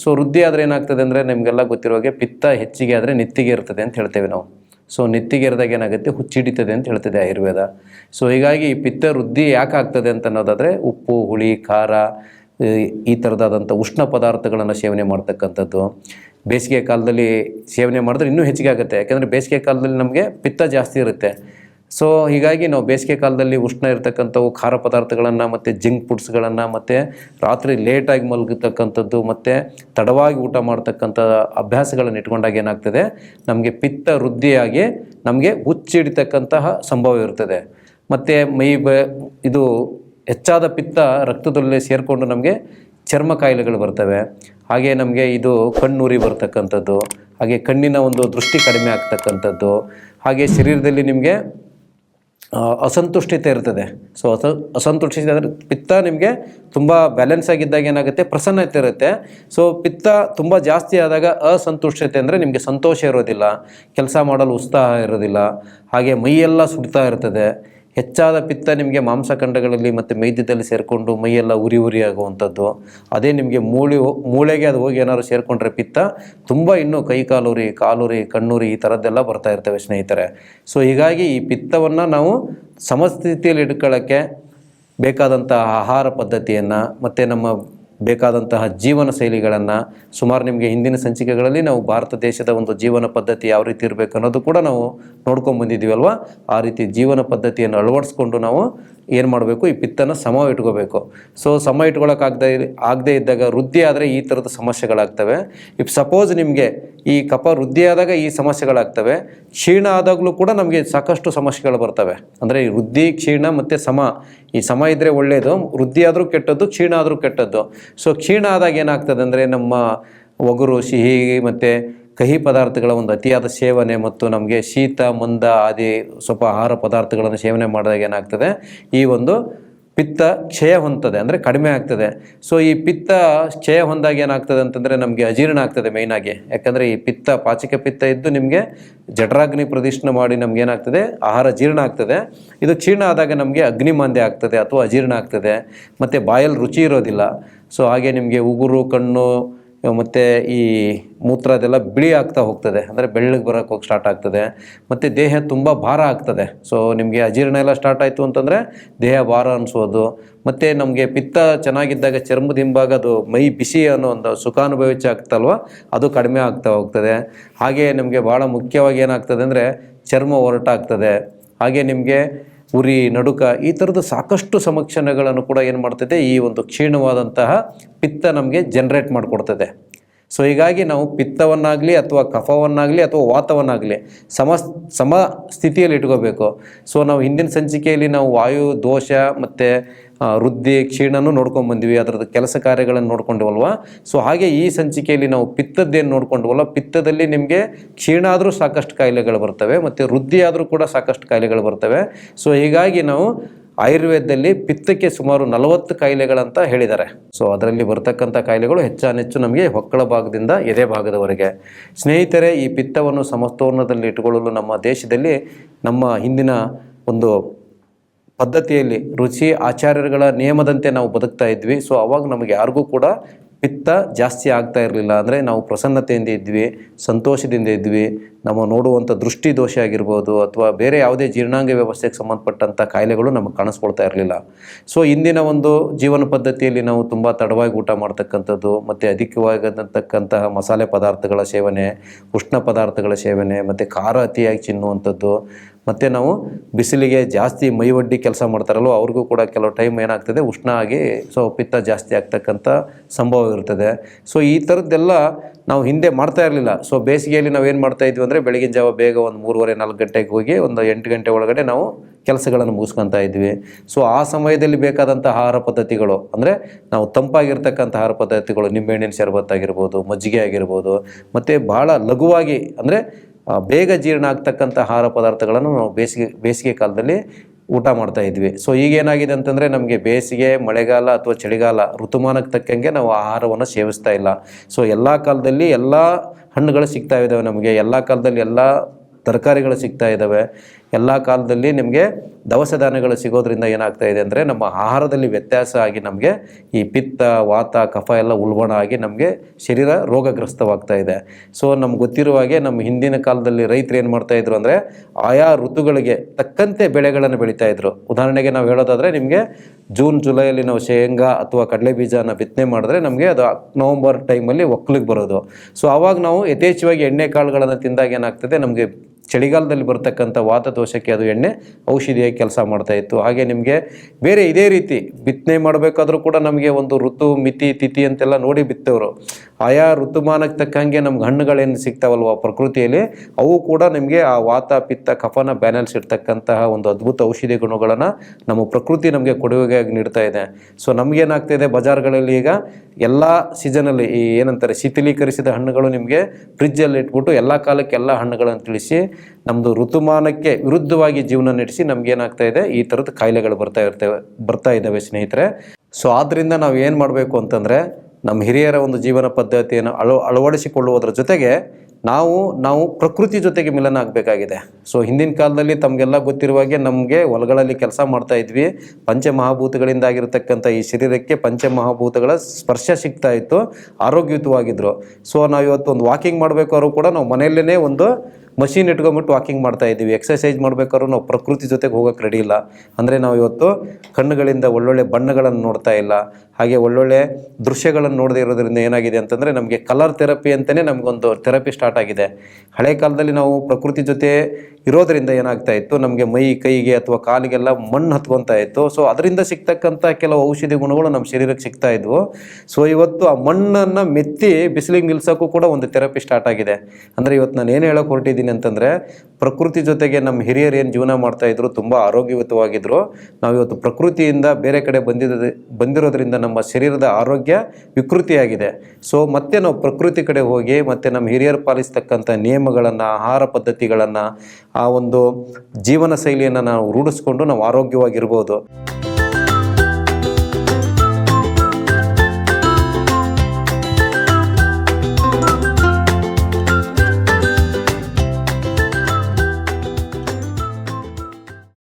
So ವೃದ್ಧಿ ಆದರೆ ಏನಾಗ್ತದೆ ಅಂದರೆ ನಿಮಗೆಲ್ಲ ಗೊತ್ತಿರೋ ಹಾಗೆ ಪಿತ್ತ ಹೆಚ್ಚಿಗೆ ಆದರೆ ನಿತ್ತಿಗೆ ಇರ್ತದೆ ಅಂತ ಹೇಳ್ತೇವೆ ನಾವು. ಸೊ ನಿತ್ತಿಗೆ ಇರಿದಾಗ ಏನಾಗುತ್ತೆ? ಹುಚ್ಚಿಡಿತದೆ ಅಂತ ಹೇಳ್ತದೆ ಆಯುರ್ವೇದ. ಸೊ ಹೀಗಾಗಿ ಪಿತ್ತ ವೃದ್ಧಿ ಯಾಕೆ ಆಗ್ತದೆ ಅಂತ ಅನ್ನೋದಾದರೆ ಉಪ್ಪು, ಹುಳಿ, ಖಾರ, ಈ ಥರದಾದಂಥ ಉಷ್ಣ ಪದಾರ್ಥಗಳನ್ನು ಸೇವನೆ ಮಾಡ್ತಕ್ಕಂಥದ್ದು. ಬೇಸಿಗೆ ಕಾಲದಲ್ಲಿ ಸೇವನೆ ಮಾಡಿದ್ರೆ ಇನ್ನೂ ಹೆಚ್ಚಿಗೆ ಆಗುತ್ತೆ. ಯಾಕೆಂದರೆ ಬೇಸಿಗೆ ಕಾಲದಲ್ಲಿ ನಮಗೆ ಪಿತ್ತ ಜಾಸ್ತಿ ಇರುತ್ತೆ. ಸೊ ಹೀಗಾಗಿ ನಾವು ಬೇಸಿಗೆ ಕಾಲದಲ್ಲಿ ಉಷ್ಣ ಇರತಕ್ಕಂಥವು ಖಾರ ಪದಾರ್ಥಗಳನ್ನು ಮತ್ತು ಜಿಂಕ್ ಫುಡ್ಸ್ಗಳನ್ನು ಮತ್ತು ರಾತ್ರಿ ಲೇಟಾಗಿ ಮಲಗತಕ್ಕಂಥದ್ದು ಮತ್ತು ತಡವಾಗಿ ಊಟ ಮಾಡ್ತಕ್ಕಂಥ ಅಭ್ಯಾಸಗಳನ್ನು ಇಟ್ಕೊಂಡಾಗ ಏನಾಗ್ತದೆ? ನಮಗೆ ಪಿತ್ತ ವೃದ್ಧಿಯಾಗಿ ನಮಗೆ ಹುಚ್ಚಿಡಿತಕ್ಕಂತಹ ಸಂಭವ ಇರ್ತದೆ. ಮತ್ತು ಮೈ ಬ, ಇದು ಹೆಚ್ಚಾದ ಪಿತ್ತ ರಕ್ತದಲ್ಲಿ ಸೇರಿಕೊಂಡು ನಮಗೆ ಚರ್ಮ ಕಾಯಿಲೆಗಳು ಬರ್ತವೆ. ಹಾಗೆ ನಮಗೆ ಇದು ಕಣ್ಣುರಿ ಬರ್ತಕ್ಕಂಥದ್ದು. ಹಾಗೆ ಕಣ್ಣಿನ ಒಂದು ದೃಷ್ಟಿ ಕಡಿಮೆ ಆಗ್ತಕ್ಕಂಥದ್ದು. ಹಾಗೆ ಶರೀರದಲ್ಲಿ ನಿಮಗೆ ಅಸಂತುಷ್ಟಿತ ಇರ್ತದೆ. ಸೊ ಅಸ, ಅಸಂತುಷ್ಟಿತೆ ಅಂದರೆ ಪಿತ್ತ ನಿಮಗೆ ತುಂಬ ಬ್ಯಾಲೆನ್ಸ್ ಆಗಿದ್ದಾಗ ಏನಾಗುತ್ತೆ? ಪ್ರಸನ್ನತೆ ಇರುತ್ತೆ. ಸೊ ಪಿತ್ತ ತುಂಬ ಜಾಸ್ತಿ ಆದಾಗ ಅಸಂತುಷ್ಟತೆ ಅಂದರೆ ನಿಮಗೆ ಸಂತೋಷ ಇರೋದಿಲ್ಲ. ಕೆಲಸ ಮಾಡಲು ಉತ್ಸಾಹ ಇರೋದಿಲ್ಲ. ಹಾಗೆ ಮೈಯೆಲ್ಲ ಸುಡ್ತಾ ಇರ್ತದೆ. ಹೆಚ್ಚಾದ ಪಿತ್ತ ನಿಮಗೆ ಮಾಂಸಖಂಡಗಳಲ್ಲಿ ಮತ್ತು ಮೈದ್ಯದಲ್ಲಿ ಸೇರಿಕೊಂಡು ಮೈಯೆಲ್ಲ ಉರಿ ಉರಿ ಆಗುವಂಥದ್ದು. ಅದೇ ನಿಮಗೆ ಮೂಳೆ ಮೂಳೆಗೆ ಅದು ಹೋಗಿ ಏನಾದ್ರು ಸೇರಿಕೊಂಡ್ರೆ ಪಿತ್ತ ತುಂಬ ಇನ್ನೂ ಕೈ ಕಾಲುರಿ ಕಾಲುರಿ ಕಣ್ಣುರಿ ಈ ಥರದ್ದೆಲ್ಲ ಬರ್ತಾ ಇರ್ತವೆ ಸ್ನೇಹಿತರೆ. ಸೊ ಹೀಗಾಗಿ ಈ ಪಿತ್ತವನ್ನು ನಾವು ಸಮಸ್ಥಿತಿಯಲ್ಲಿ ಇಟ್ಕೊಳ್ಳೋಕ್ಕೆ ಬೇಕಾದಂಥ ಆಹಾರ ಪದ್ಧತಿಯನ್ನು ಮತ್ತು ನಮ್ಮ ಬೇಕಾದಂತಹ ಜೀವನ ಶೈಲಿಗಳನ್ನು ಸುಮಾರು ನಿಮಗೆ ಹಿಂದಿನ ಸಂಚಿಕೆಗಳಲ್ಲಿ ನಾವು ಭಾರತ ದೇಶದ ಒಂದು ಜೀವನ ಪದ್ಧತಿ ಯಾವ ರೀತಿ ಇರಬೇಕು ಅನ್ನೋದು ಕೂಡ ನಾವು ನೋಡ್ಕೊಂಡು ಬಂದಿದ್ದೀವಲ್ವ ಆ ರೀತಿ ಜೀವನ ಪದ್ಧತಿಯನ್ನು ಅಳವಡಿಸ್ಕೊಂಡು ನಾವು ಏನು ಮಾಡಬೇಕು? ಈ ಪಿತ್ತನ ಸಮ ಇಟ್ಕೋಬೇಕು. ಸೊ ಸಮ ಇಟ್ಕೊಳ್ಳೋಕ್ಕಾಗದೇ ಆಗದೇ ಇದ್ದಾಗ ವೃದ್ಧಿ ಆದರೆ ಈ ಥರದ ಸಮಸ್ಯೆಗಳಾಗ್ತವೆ. ಇಫ್ ಸಪೋಸ್ ನಿಮಗೆ ಈ ಕಫ ವೃದ್ಧಿ ಆದಾಗ ಈ ಸಮಸ್ಯೆಗಳಾಗ್ತವೆ. ಕ್ಷೀಣ ಆದಾಗಲೂ ಕೂಡ ನಮಗೆ ಸಾಕಷ್ಟು ಸಮಸ್ಯೆಗಳು ಬರ್ತವೆ. ಅಂದರೆ ಈ ವೃದ್ಧಿ, ಕ್ಷೀಣ ಮತ್ತು ಸಮ. ಈ ಸಮ ಇದ್ದರೆ ಒಳ್ಳೆಯದು ವೃದ್ಧಿ ಆದರೂ ಕೆಟ್ಟದ್ದು, ಕ್ಷೀಣ ಆದರೂ ಕೆಟ್ಟದ್ದು. ಸೊ ಕ್ಷೀಣ ಆದಾಗ ಏನಾಗ್ತದೆ ಅಂದರೆ ನಮ್ಮ ಒಗರು, ಸಿಹಿ ಮತ್ತು ಕಹಿ ಪದಾರ್ಥಗಳ ಒಂದು ಅತಿಯಾದ ಸೇವನೆ ಮತ್ತು ನಮಗೆ ಶೀತ, ಮಂದ ಆದಿ ಸ್ವಲ್ಪ ಆಹಾರ ಪದಾರ್ಥಗಳನ್ನು ಸೇವನೆ ಮಾಡಿದಾಗ ಏನಾಗ್ತದೆ? ಈ ಒಂದು ಪಿತ್ತ ಕ್ಷಯ ಹೊಂದ್ತದೆ, ಅಂದರೆ ಕಡಿಮೆ ಆಗ್ತದೆ. ಸೊ ಈ ಪಿತ್ತ ಕ್ಷಯ ಹೊಂದಾಗ ಏನಾಗ್ತದೆ ಅಂತಂದರೆ ನಮಗೆ ಅಜೀರ್ಣ ಆಗ್ತದೆ ಮೇಯ್ನಾಗಿ ಯಾಕಂದರೆ ಈ ಪಿತ್ತ, ಪಾಚಿಕ ಪಿತ್ತ ಇದ್ದು ನಿಮಗೆ ಜಠರಾಗ್ನಿ ಪ್ರದಿಷ್ಠೆ ಮಾಡಿ ನಮ್ಗೆ ಏನಾಗ್ತದೆ? ಆಹಾರ ಜೀರ್ಣ ಆಗ್ತದೆ. ಇದು ಕ್ಷೀಣ ಆದಾಗ ನಮಗೆ ಅಗ್ನಿಮಾಂದ್ಯ ಆಗ್ತದೆ ಅಥವಾ ಅಜೀರ್ಣ ಆಗ್ತದೆ. ಮತ್ತು ಬಾಯಲ್ಲಿ ರುಚಿ ಇರೋದಿಲ್ಲ. ಸೊ ಹಾಗೆ ನಿಮಗೆ ಉಗುರು, ಕಣ್ಣು ಮತ್ತು ಈ ಮೂತ್ರ ಅದೆಲ್ಲ ಬಿಳಿ ಆಗ್ತಾ ಹೋಗ್ತದೆ. ಅಂದರೆ ಬೆಳ್ಳಗೆ ಬರೋಕ್ಕೆ ಹೋಗಿ ಸ್ಟಾರ್ಟ್ ಆಗ್ತದೆ. ಮತ್ತು ದೇಹ ತುಂಬ ಭಾರ ಆಗ್ತದೆ. ಸೊ ನಿಮಗೆ ಅಜೀರ್ಣ ಎಲ್ಲ ಸ್ಟಾರ್ಟ್ ಆಯಿತು ಅಂತಂದರೆ ದೇಹ ಭಾರ ಅನಿಸೋದು. ಮತ್ತು ನಮಗೆ ಪಿತ್ತ ಚೆನ್ನಾಗಿದ್ದಾಗ ಚರ್ಮದ ಹಿಂಭಾಗ ಅದು ಮೈ ಬಿಸಿ ಅನ್ನೋ ಒಂದು ಸುಖಾನುಭವಿಸಿ ಆಗ್ತಲ್ವ? ಅದು ಕಡಿಮೆ ಆಗ್ತಾ ಹೋಗ್ತದೆ. ಹಾಗೆ ನಿಮಗೆ ಭಾಳ ಮುಖ್ಯವಾಗಿ ಏನಾಗ್ತದೆ ಅಂದರೆ ಚರ್ಮ ಹೊರಟಾಗ್ತದೆ ಹಾಗೆ ನಿಮಗೆ ಉರಿ, ನಡುಕ ಈ ಥರದ ಸಾಕಷ್ಟು ಸಮಕ್ಷಣಗಳನ್ನು ಕೂಡ ಏನು ಮಾಡ್ತದೆ ಈ ಒಂದು ಕ್ಷೀಣವಾದಂತಹ ಪಿತ್ತ ನಮಗೆ ಜನ್ರೇಟ್ ಮಾಡಿಕೊಡ್ತದೆ ಸೊ ಹೀಗಾಗಿ ನಾವು ಪಿತ್ತವನ್ನಾಗಲಿ ಅಥವಾ ಕಫವನ್ನಾಗಲಿ ಅಥವಾ ವಾತವನ್ನಾಗಲಿ ಸಮ ಸಮ ಸ್ಥಿತಿಯಲ್ಲಿ ಇಟ್ಕೋಬೇಕು. ಸೊ ನಾವು ಹಿಂದಿನ ಸಂಚಿಕೆಯಲ್ಲಿ ನಾವು ವಾಯು, ದೋಷ ಮತ್ತು ವೃದ್ಧಿ ಕ್ಷೀಣನೂ ನೋಡ್ಕೊಂಡು ಬಂದಿವಿ, ಅದರದ್ದು ಕೆಲಸ ಕಾರ್ಯಗಳನ್ನು ನೋಡ್ಕೊಂಡವಲ್ವ? ಸೊ ಹಾಗೆ ಈ ಸಂಚಿಕೆಯಲ್ಲಿ ನಾವು ಪಿತ್ತದ್ದೇನು ನೋಡ್ಕೊಂಡವಲ್ಲ, ಪಿತ್ತದಲ್ಲಿ ನಿಮಗೆ ಕ್ಷೀಣ ಆದರೂ ಸಾಕಷ್ಟು ಕಾಯಿಲೆಗಳು ಬರ್ತವೆ, ಮತ್ತು ವೃದ್ಧಿ ಆದರೂ ಕೂಡ ಸಾಕಷ್ಟು ಕಾಯಿಲೆಗಳು ಬರ್ತವೆ. ಸೊ ಹೀಗಾಗಿ ನಾವು ಆಯುರ್ವೇದದಲ್ಲಿ ಪಿತ್ತಕ್ಕೆ ಸುಮಾರು ನಲವತ್ತು ಕಾಯಿಲೆಗಳಂತ ಹೇಳಿದ್ದಾರೆ. ಸೊ ಅದರಲ್ಲಿ ಬರ್ತಕ್ಕಂಥ ಕಾಯಿಲೆಗಳು ಹೆಚ್ಚಾನೆಚ್ಚು ನಮಗೆ ಹೊಕ್ಕಳ ಭಾಗದಿಂದ ಎದೆ ಭಾಗದವರೆಗೆ. ಸ್ನೇಹಿತರೆ, ಈ ಪಿತ್ತವನ್ನು ಸಮತೋಲನದಲ್ಲಿ ಇಟ್ಟುಕೊಳ್ಳಲು ನಮ್ಮ ದೇಶದಲ್ಲಿ ನಮ್ಮ ಹಿಂದಿನ ಒಂದು ಪದ್ಧತಿಯಲ್ಲಿ ರುಚಿ, ಆಚಾರ್ಯರುಗಳ ನಿಯಮದಂತೆ ನಾವು ಬದುಕ್ತಾ ಇದ್ವಿ. ಸೊ ಅವಾಗ ನಮಗೆ ಯಾರಿಗೂ ಕೂಡ ಪಿತ್ತ ಜಾಸ್ತಿ ಆಗ್ತಾ ಇರಲಿಲ್ಲ. ಅಂದರೆ ನಾವು ಪ್ರಸನ್ನತೆಯಿಂದ ಇದ್ವಿ, ಸಂತೋಷದಿಂದ ಇದ್ವಿ. ನಮ್ಮ ನೋಡುವಂಥ ದೃಷ್ಟಿ ದೋಷ ಆಗಿರ್ಬೋದು, ಅಥವಾ ಬೇರೆ ಯಾವುದೇ ಜೀರ್ಣಾಂಗ ವ್ಯವಸ್ಥೆಗೆ ಸಂಬಂಧಪಟ್ಟಂಥ ಕಾಯಿಲೆಗಳು ನಮಗೆ ಕಾಣಿಸ್ಕೊಳ್ತಾ ಇರಲಿಲ್ಲ. ಸೊ ಇಂದಿನ ಒಂದು ಜೀವನ ಪದ್ಧತಿಯಲ್ಲಿ ನಾವು ತುಂಬ ತಡವಾಗಿ ಊಟ ಮಾಡ್ತಕ್ಕಂಥದ್ದು, ಮತ್ತು ಅಧಿಕವಾಗಿರ್ತಕ್ಕಂತಹ ಮಸಾಲೆ ಪದಾರ್ಥಗಳ ಸೇವನೆ, ಉಷ್ಣ ಪದಾರ್ಥಗಳ ಸೇವನೆ, ಮತ್ತು ಖಾರ ಅತಿಯಾಗಿ ತಿನ್ನುವಂಥದ್ದು ಮತ್ತು ನಾವು ಬಿಸಿಲಿಗೆ ಜಾಸ್ತಿ ಮೈವಡ್ಡಿ ಕೆಲಸ ಮಾಡ್ತಾರಲ್ವ, ಅವ್ರಿಗೂ ಕೂಡ ಕೆಲವು ಟೈಮ್ ಏನಾಗ್ತದೆ ಉಷ್ಣ ಆಗಿ ಸೊ ಪಿತ್ತ ಜಾಸ್ತಿ ಆಗ್ತಕ್ಕಂಥ ಸಂಭವ ಇರ್ತದೆ. ಸೊ ಈ ಥರದ್ದೆಲ್ಲ ನಾವು ಹಿಂದೆ ಮಾಡ್ತಾ ಇರಲಿಲ್ಲ. ಸೊ ಬೇಸಿಗೆಯಲ್ಲಿ ನಾವು ಏನು ಮಾಡ್ತಾ ಇದ್ವಿ ಅಂದರೆ ಬೆಳಗಿನ ಜಾವ ಬೇಗ ಒಂದು ಮೂರುವರೆ, ನಾಲ್ಕು ಗಂಟೆಗೆ ಹೋಗಿ ಒಂದು ಎಂಟು ಗಂಟೆ ಒಳಗಡೆ ನಾವು ಕೆಲಸಗಳನ್ನು ಮುಗಿಸ್ಕೊತಾ ಇದ್ವಿ. ಸೊ ಆ ಸಮಯದಲ್ಲಿ ಬೇಕಾದಂಥ ಆಹಾರ ಪದ್ಧತಿಗಳು ಅಂದರೆ ನಾವು ತಂಪಾಗಿರ್ತಕ್ಕಂಥ ಆಹಾರ ಪದ್ಧತಿಗಳು, ನಿಂಬೆಹಣ್ಣಿನ ಶರಬತ್ ಆಗಿರ್ಬೋದು, ಮಜ್ಜಿಗೆ ಆಗಿರ್ಬೋದು, ಮತ್ತು ಭಾಳ ಲಘುವಾಗಿ ಅಂದರೆ ಬೇಗ ಜೀರ್ಣ ಆಗ್ತಕ್ಕಂಥ ಆಹಾರ ಪದಾರ್ಥಗಳನ್ನು ನಾವು ಬೇಸಿಗೆ ಬೇಸಿಗೆ ಕಾಲದಲ್ಲಿ ಊಟ ಮಾಡ್ತಾ ಇದ್ವಿ. ಸೊ ಈಗ ಏನಾಗಿದೆ ಅಂತಂದರೆ ನಮಗೆ ಬೇಸಿಗೆ, ಮಳೆಗಾಲ ಅಥವಾ ಚಳಿಗಾಲ ಋತುಮಾನಕ್ಕೆ ತಕ್ಕಂಗೆ ನಾವು ಆಹಾರವನ್ನು ಸೇವಿಸ್ತಾ ಇಲ್ಲ. ಸೊ ಎಲ್ಲ ಕಾಲದಲ್ಲಿ ಎಲ್ಲ ಹಣ್ಣುಗಳು ಸಿಗ್ತಾ ಇದ್ದಾವೆ ನಮಗೆ. ಎಲ್ಲ ಕಾಲದಲ್ಲಿ ಎಲ್ಲ ತರಕಾರಿಗಳು ಸಿಗ್ತಾ ಇದ್ದಾವೆ ಎಲ್ಲ ಕಾಲದಲ್ಲಿ ನಿಮಗೆ ದವಸ ಧಾನ್ಯಗಳು ಸಿಗೋದ್ರಿಂದ ಏನಾಗ್ತಾ ಇದೆ ಅಂದರೆ ನಮ್ಮ ಆಹಾರದಲ್ಲಿ ವ್ಯತ್ಯಾಸ ಆಗಿ ನಮಗೆ ಈ ಪಿತ್ತ, ವಾತ, ಕಫ ಎಲ್ಲ ಉಲ್ಬಣ ಆಗಿ ನಮಗೆ ಶರೀರ ರೋಗಗ್ರಸ್ತವಾಗ್ತಾ ಇದೆ. ಸೊ ನಮ್ಗೆ ಗೊತ್ತಿರುವ ಹಾಗೆ ನಮ್ಮ ಹಿಂದಿನ ಕಾಲದಲ್ಲಿ ರೈತರು ಏನು ಮಾಡ್ತಾ ಇದ್ರು ಅಂದರೆ ಆಯಾ ಋತುಗಳಿಗೆ ತಕ್ಕಂತೆ ಬೆಳೆಗಳನ್ನು ಬೆಳೀತಾ ಇದ್ರು. ಉದಾಹರಣೆಗೆ ನಾವು ಹೇಳೋದಾದರೆ ನಿಮಗೆ ಜೂನ್, ಜುಲೈಯಲ್ಲಿ ನಾವು ಶೇಂಗಾ ಅಥವಾ ಕಡಲೆ ಬೀಜನ ಬಿತ್ತನೆ ಮಾಡಿದ್ರೆ ನಮಗೆ ಅದು ನವಂಬರ್ ಟೈಮಲ್ಲಿ ಒಕ್ಕಲಿಗೆ ಬರೋದು. ಸೊ ಆವಾಗ ನಾವು ಯಥೇಚ್ಛವಾಗಿ ಎಣ್ಣೆ ಕಾಳುಗಳನ್ನು ತಿಂದಾಗ ಏನಾಗ್ತದೆ? ನಮಗೆ ಚಳಿಗಾಲದಲ್ಲಿ ಬರ್ತಕ್ಕಂಥ ವಾತದೋಷಕ್ಕೆ ಅದು ಎಣ್ಣೆ ಔಷಧಿಯಾಗಿ ಕೆಲಸ ಮಾಡ್ತಾ ಇತ್ತು. ಹಾಗೆ ನಿಮಗೆ ಬೇರೆ ಇದೇ ರೀತಿ ಬಿತ್ತನೆ ಮಾಡಬೇಕಾದ್ರೂ ಕೂಡ ನಮಗೆ ಒಂದು ಋತು, ಮಿತಿ, ತಿಥಿ ಅಂತೆಲ್ಲ ನೋಡಿ ಬಿತ್ತವರು. ಆಯಾ ಋತುಮಾನಕ್ಕೆ ತಕ್ಕಂಗೆ ನಮ್ಗೆ ಹಣ್ಣುಗಳೇನು ಸಿಗ್ತಾವಲ್ವ ಪ್ರಕೃತಿಯಲ್ಲಿ? ಅವು ಕೂಡ ನಿಮಗೆ ಆ ವಾತ, ಪಿತ್ತ, ಕಫನ ಬ್ಯಾಲೆನ್ಸ್ ಇರ್ತಕ್ಕಂತಹ ಒಂದು ಅದ್ಭುತ ಔಷಧಿ ಗುಣಗಳನ್ನು ನಮ್ಮ ಪ್ರಕೃತಿ ನಮಗೆ ಕೊಡುಗೆಯಾಗಿ ನೀಡ್ತಾ ಇದೆ. ಸೊ ನಮಗೇನಾಗ್ತಾ ಇದೆ ಬಜಾರ್ಗಳಲ್ಲಿ ಈಗ ಎಲ್ಲ ಸೀಸನಲ್ಲಿ ಈ ಏನಂತಾರೆ, ಶೀತಲೀಕರಿಸಿದ ಹಣ್ಣುಗಳು ನಿಮಗೆ ಫ್ರಿಜ್ಜಲ್ಲಿ ಇಟ್ಬಿಟ್ಟು ಎಲ್ಲ ಕಾಲಕ್ಕೆ ಎಲ್ಲ ಹಣ್ಣುಗಳನ್ನು ತಿಳಿಸಿ ನಮ್ಮದು ಋತುಮಾನಕ್ಕೆ ವಿರುದ್ಧವಾಗಿ ಜೀವನ ನಡೆಸಿ ನಮಗೇನಾಗ್ತಾ ಇದೆ, ಈ ಥರದ ಕಾಯಿಲೆಗಳು ಬರ್ತಾ ಇರ್ತವೆ, ಬರ್ತಾ ಇದ್ದಾವೆ ಸ್ನೇಹಿತರೆ. ಸೊ ಆದ್ದರಿಂದ ನಾವು ಏನು ಮಾಡಬೇಕು ಅಂತಂದರೆ ನಮ್ಮ ಹಿರಿಯರ ಒಂದು ಜೀವನ ಪದ್ಧತಿಯನ್ನು ಅಳ, ಅಳವಡಿಸಿಕೊಳ್ಳುವುದರ ಜೊತೆಗೆ ನಾವು ನಾವು ಪ್ರಕೃತಿ ಜೊತೆಗೆ ಮಿಲನ ಆಗಬೇಕಾಗಿದೆ. ಸೊ ಹಿಂದಿನ ಕಾಲದಲ್ಲಿ ತಮಗೆಲ್ಲ ಗೊತ್ತಿರುವ ಹಾಗೆ ನಮಗೆ ಹೊಲಗಳಲ್ಲಿ ಕೆಲಸ ಮಾಡ್ತಾ ಇದ್ವಿ. ಪಂಚಮಹಾಭೂತಗಳಿಂದ ಆಗಿರತಕ್ಕಂಥ ಈ ಶರೀರಕ್ಕೆ ಪಂಚಮಹಾಭೂತಗಳ ಸ್ಪರ್ಶ ಸಿಗ್ತಾ ಇತ್ತು ಆರೋಗ್ಯಯುತವಾಗಿದ್ದರು ಸೊ ನಾವು ಇವತ್ತು ಒಂದು ವಾಕಿಂಗ್ ಮಾಡಬೇಕಾದ್ರೂ ಕೂಡ ನಾವು ಮನೆಯಲ್ಲೇ ಒಂದು ಮಷೀನ್ ಇಟ್ಕೊಂಬಿಟ್ಟು ವಾಕಿಂಗ್ ಮಾಡ್ತಾ ಇದ್ದೀವಿ. ಎಕ್ಸಸೈಸ್ ಮಾಡ್ಬೇಕಾದ್ರೂ ನಾವು ಪ್ರಕೃತಿ ಜೊತೆಗೆ ಹೋಗೋಕೆ ರೆಡಿ ಇಲ್ಲ. ಅಂದರೆ ನಾವು ಇವತ್ತು ಕಣ್ಣುಗಳಿಂದ ಒಳ್ಳೊಳ್ಳೆ ಬಣ್ಣಗಳನ್ನು ನೋಡ್ತಾ ಇಲ್ಲ. ಹಾಗೆ ಒಳ್ಳೊಳ್ಳೆ ದೃಶ್ಯಗಳನ್ನು ನೋಡದೇ ಇರೋದ್ರಿಂದ ಏನಾಗಿದೆ ಅಂತಂದರೆ ನಮಗೆ ಕಲರ್ ಥೆರಪಿ ಅಂತಲೇ ನಮಗೊಂದು ಥೆರಪಿ ಸ್ಟಾರ್ಟ್ ಆಗಿದೆ. ಹಳೆ ಕಾಲದಲ್ಲಿ ನಾವು ಪ್ರಕೃತಿ ಜೊತೆ ಇರೋದರಿಂದ ಏನಾಗ್ತಾ ಇತ್ತು? ನಮಗೆ ಮೈ, ಕೈಗೆ ಅಥವಾ ಕಾಲಿಗೆಲ್ಲ ಮಣ್ಣು ಹತ್ಕೊತಾ ಇತ್ತು. ಸೊ ಅದರಿಂದ ಸಿಗ್ತಕ್ಕಂಥ ಕೆಲವು ಔಷಧಿ ಗುಣಗಳು ನಮ್ಮ ಶರೀರಕ್ಕೆ ಸಿಗ್ತಾ ಇದ್ವು. ಸೊ ಇವತ್ತು ಆ ಮಣ್ಣನ್ನು ಮೆತ್ತಿ ಬಿಸಿಲಿಗೆ ನಿಲ್ಸೋಕ್ಕೂ ಕೂಡ ಒಂದು ಥೆರಪಿ ಸ್ಟಾರ್ಟ್ ಆಗಿದೆ. ಅಂದರೆ ಇವತ್ತು ನಾನು ಏನು ಹೇಳೋಕೆ ಹೊರಟಿದ್ದೀನಿ ಅಂತಂದರೆ ಪ್ರಕೃತಿ ಜೊತೆಗೆ ನಮ್ಮ ಹಿರಿಯರು ಏನು ಜೀವನ ಮಾಡ್ತಾಯಿದ್ರು ತುಂಬ ಆರೋಗ್ಯಯುತವಾಗಿದ್ದರು ನಾವು ಇವತ್ತು ಪ್ರಕೃತಿಯಿಂದ ಬೇರೆ ಕಡೆ ಬಂದಿದ್ದ, ಬಂದಿರೋದ್ರಿಂದ ನಮ್ಮ ಶರೀರದ ಆರೋಗ್ಯ ವಿಕೃತಿಯಾಗಿದೆ. ಸೊ ಮತ್ತೆ ನಾವು ಪ್ರಕೃತಿ ಕಡೆ ಹೋಗಿ, ಮತ್ತು ನಮ್ಮ ಹಿರಿಯರು ಪಾಲಿಸ್ತಕ್ಕಂಥ ನಿಯಮಗಳನ್ನು, ಆಹಾರ ಪದ್ಧತಿಗಳನ್ನು, ಆ ಒಂದು ಜೀವನ ಶೈಲಿಯನ್ನು ನಾವು ರೂಢಿಸ್ಕೊಂಡು ನಾವು ಆರೋಗ್ಯವಾಗಿರ್ಬೋದು.